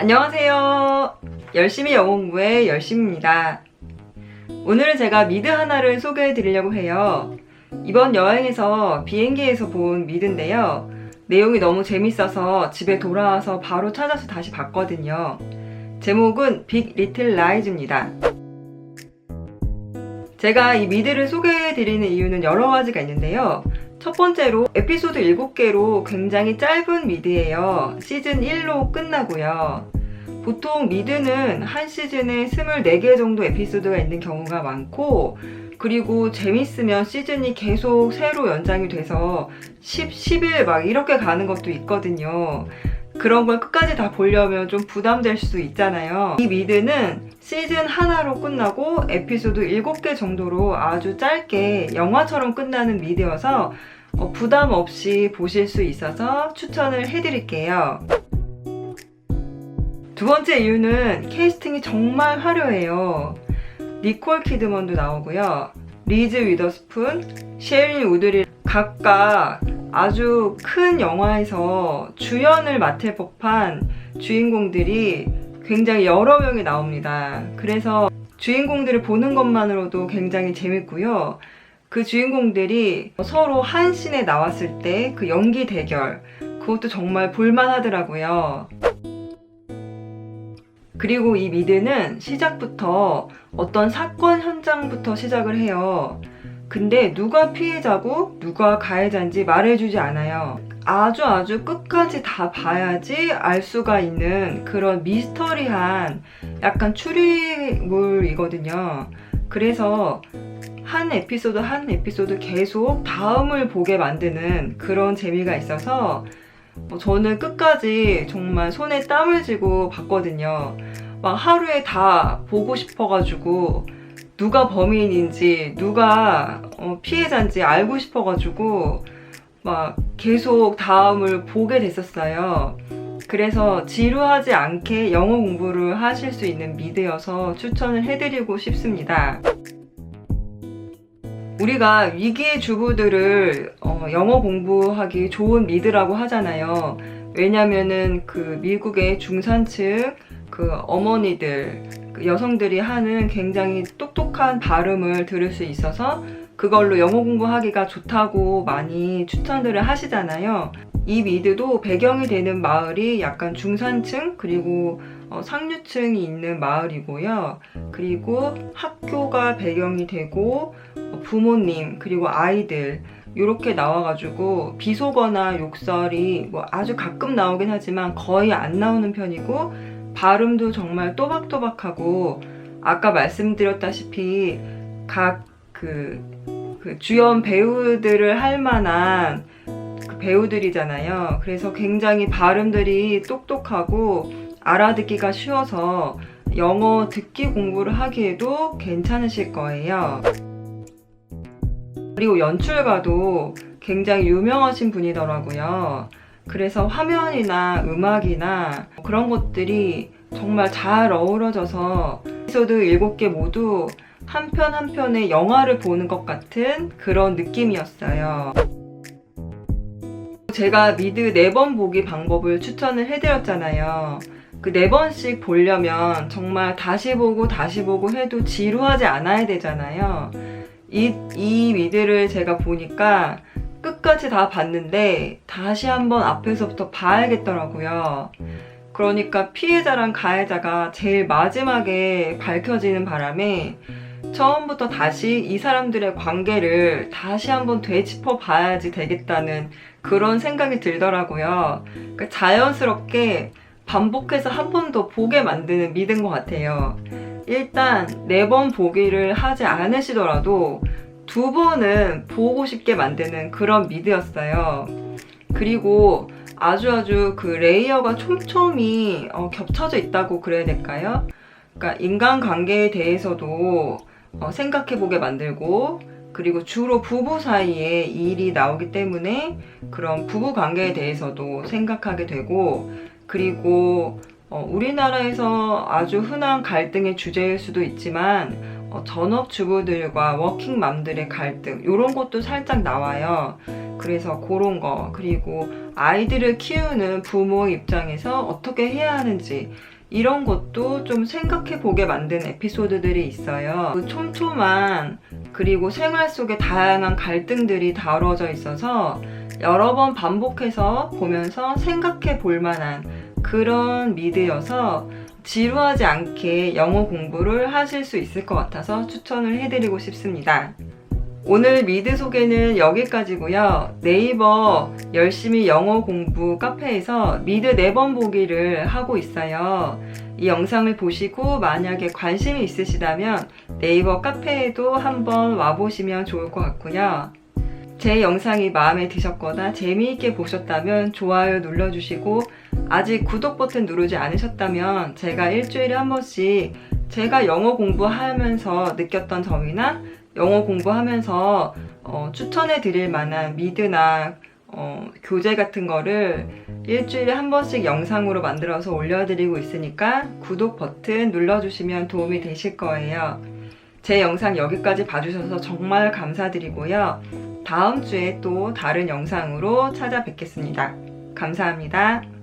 안녕하세요. 열심히 영어 공부의 열심입니다. 오늘은 제가 미드 하나를 소개해 드리려고 해요. 이번 여행에서 비행기에서 본 미드인데요. 내용이 너무 재밌어서 집에 돌아와서 바로 찾아서 다시 봤거든요. 제목은 빅 리틀 라이즈입니다. 제가 이 미드를 소개해 드리는 이유는 여러 가지가 있는데요. 첫 번째로 에피소드 7개로 굉장히 짧은 미드예요. 시즌 1로 끝나고요. 보통 미드는 한 시즌에 24개 정도 에피소드가 있는 경우가 많고 그리고 재밌으면 시즌이 계속 새로 연장이 돼서 10, 10일 막 이렇게 가는 것도 있거든요. 그런 걸 끝까지 다 보려면 좀 부담될 수 있잖아요. 이 미드는 시즌 하나로 끝나고 에피소드 7개 정도로 아주 짧게 영화처럼 끝나는 미드여서 어, 부담 없이 보실 수 있어서 추천을 해드릴게요. 두 번째 이유는 캐스팅이 정말 화려해요. 니콜 키드먼도 나오고요. 리즈 위더스푼, 셰린 우드리 각각 아주 큰 영화에서 주연을 맡을 법한 주인공들이 굉장히 여러 명이 나옵니다. 그래서 주인공들을 보는 것만으로도 굉장히 재밌고요. 그 주인공들이 서로 한 씬에 나왔을 때 그 연기 대결, 그것도 정말 볼만하더라고요. 그리고 이 미드는 시작부터 어떤 사건 현장부터 시작을 해요. 근데 누가 피해자고 누가 가해자인지 말해주지 않아요. 아주 아주 끝까지 다 봐야지 알 수가 있는 그런 미스터리한 약간 추리물이거든요. 그래서 한 에피소드 한 에피소드 계속 다음을 보게 만드는 그런 재미가 있어서 어, 저는 끝까지 정말 손에 땀을 쥐고 봤거든요. 막 하루에 다 보고 싶어가지고 누가 범인인지 누가 어, 피해자인지 알고 싶어가지고 막 계속 다음을 보게 됐었어요. 그래서 지루하지 않게 영어 공부를 하실 수 있는 미드여서 추천을 해드리고 싶습니다. 우리가 위기의 주부들을 어, 영어 공부하기 좋은 미드라고 하잖아요. 왜냐면은 그 미국의 중산층 그 어머니들, 그 여성들이 하는 굉장히 똑똑한 발음을 들을 수 있어서 그걸로 영어 공부하기가 좋다고 많이 추천들을 하시잖아요. 이 미드도 배경이 되는 마을이 약간 중산층 그리고 어, 상류층이 있는 마을이고요. 그리고 학교가 배경이 되고 어, 부모님 그리고 아이들 이렇게 나와가지고 비속어나 욕설이 뭐 아주 가끔 나오긴 하지만 거의 안 나오는 편이고 발음도 정말 또박또박하고 아까 말씀드렸다시피 각 그 그 주연 배우들을 할 만한 그 배우들이잖아요. 그래서 굉장히 발음들이 똑똑하고 알아듣기가 쉬워서 영어 듣기 공부를 하기에도 괜찮으실 거예요. 그리고 연출가도 굉장히 유명하신 분이더라고요. 그래서 화면이나 음악이나 그런 것들이 정말 잘 어우러져서 에피소드 7개 모두 한 편 한 편의 영화를 보는 것 같은 그런 느낌이었어요. 제가 미드 4번 보기 방법을 추천을 해드렸잖아요. 그 4번씩 보려면 정말 다시 보고 다시 보고 해도 지루하지 않아야 되잖아요. 이, 이 미드를 제가 보니까 끝까지 다 봤는데 다시 한번 앞에서부터 봐야겠더라고요. 그러니까 피해자랑 가해자가 제일 마지막에 밝혀지는 바람에 처음부터 다시 이 사람들의 관계를 다시 한번 되짚어 봐야지 되겠다는 그런 생각이 들더라고요. 그러니까 자연스럽게 반복해서 한 번 더 보게 만드는 미드인 것 같아요. 일단 네 번 보기를 하지 않으시더라도 두 번은 보고 싶게 만드는 그런 미드였어요. 그리고 아주 아주 그 레이어가 촘촘히 어, 겹쳐져 있다고 그래야 될까요? 그러니까 인간관계에 대해서도 어, 생각해보게 만들고 그리고 주로 부부 사이에 일이 나오기 때문에 그런 부부 관계에 대해서도 생각하게 되고 그리고 어, 우리나라에서 아주 흔한 갈등의 주제일 수도 있지만 어, 전업주부들과 워킹맘들의 갈등 이런 것도 살짝 나와요. 그래서 그런 거 그리고 아이들을 키우는 부모 입장에서 어떻게 해야 하는지 이런 것도 좀 생각해 보게 만든 에피소드들이 있어요. 그 촘촘한 그리고 생활 속에 다양한 갈등들이 다뤄져 있어서 여러 번 반복해서 보면서 생각해 볼 만한 그런 미드여서 지루하지 않게 영어 공부를 하실 수 있을 것 같아서 추천을 해드리고 싶습니다. 오늘 미드 소개는 여기까지고요. 네이버 열심히 영어 공부 카페에서 미드 4번 보기를 하고 있어요. 이 영상을 보시고 만약에 관심이 있으시다면 네이버 카페에도 한번 와보시면 좋을 것 같고요. 제 영상이 마음에 드셨거나 재미있게 보셨다면 좋아요 눌러주시고 아직 구독 버튼 누르지 않으셨다면 제가 일주일에 한 번씩 제가 영어 공부하면서 느꼈던 점이나 영어 공부하면서 어, 추천해 드릴 만한 미드나 어, 교재 같은 거를 일주일에 한 번씩 영상으로 만들어서 올려드리고 있으니까 구독 버튼 눌러주시면 도움이 되실 거예요. 제 영상 여기까지 봐주셔서 정말 감사드리고요. 다음 주에 또 다른 영상으로 찾아뵙겠습니다. 감사합니다.